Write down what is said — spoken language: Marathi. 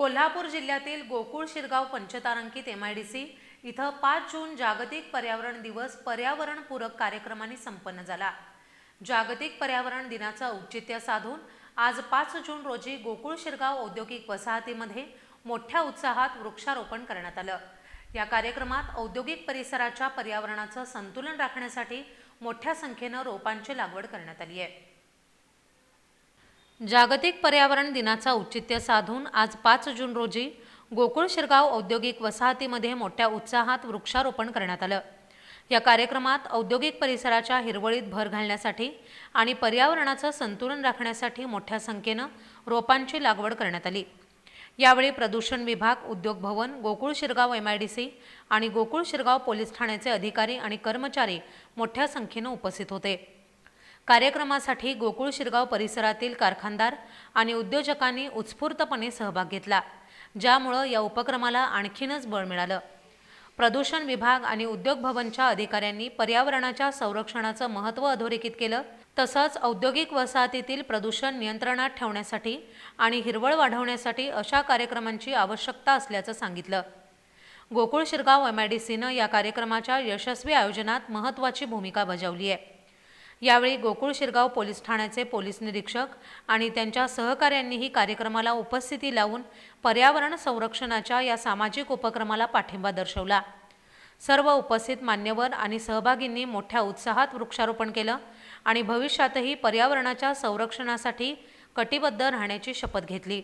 कोल्हापूर जिल्ह्यातील गोकुळ शिरगाव पंचतारांकित एम आय डी सी इथं पाच जून जागतिक पर्यावरण दिवस पर्यावरणपूरक कार्यक्रमाने संपन्न झाला. जागतिक पर्यावरण दिनाचं औचित्य साधून आज पाच जून रोजी गोकुळ शिरगाव औद्योगिक वसाहतीमध्ये मोठ्या उत्साहात वृक्षारोपण करण्यात आलं. या कार्यक्रमात औद्योगिक परिसराच्या पर्यावरणाचं संतुलन राखण्यासाठी मोठ्या संख्येनं रोपांची लागवड करण्यात आली आहे जागतिक पर्यावरण दिनाचा औचित्य साधून आज पाच जून रोजी गोकुळ शिरगाव औद्योगिक वसाहतीमध्ये मोठ्या उत्साहात वृक्षारोपण करण्यात आलं. या कार्यक्रमात औद्योगिक परिसराच्या हिरवळीत भर घालण्यासाठी आणि पर्यावरणाचं संतुलन राखण्यासाठी मोठ्या संख्येनं रोपांची लागवड करण्यात आली. यावेळी प्रदूषण विभाग उद्योग भवन Gokul Shirgaon M I D C आणि गोकुळ शिरगाव पोलीस ठाण्याचे अधिकारी आणि कर्मचारी मोठ्या संख्येनं उपस्थित होते. कार्यक्रमासाठी गोकुळ शिरगाव परिसरातील कारखानदार आणि उद्योजकांनी उत्स्फूर्तपणे सहभाग घेतला. ज्यामुळं या उपक्रमाला आणखीनच बळ मिळालं. प्रदूषण विभाग आणि उद्योग भवनच्या अधिकाऱ्यांनी पर्यावरणाच्या संरक्षणाचं महत्त्व अधोरेखित केलं तसंच औद्योगिक वसाहतीतील प्रदूषण नियंत्रणात ठेवण्यासाठी आणि हिरवळ वाढवण्यासाठी अशा कार्यक्रमांची आवश्यकता असल्याचं सांगितलं. Gokul Shirgaon M I D सीनं या कार्यक्रमाच्या यशस्वी आयोजनात महत्त्वाची भूमिका बजावली आहे यावेळी गोकुळ शिरगाव पोलीस ठाण्याचे पोलीस निरीक्षक आणि त्यांच्या सहकाऱ्यांनीही कार्यक्रमाला उपस्थिती लावून पर्यावरण संरक्षणाच्या या सामाजिक उपक्रमाला पाठिंबा दर्शवला. सर्व उपस्थित मान्यवर आणि सहभागींनी मोठ्या उत्साहात वृक्षारोपण केलं आणि भविष्यातही पर्यावरणाच्या संरक्षणासाठी कटिबद्ध राहण्याची शपथ घेतली.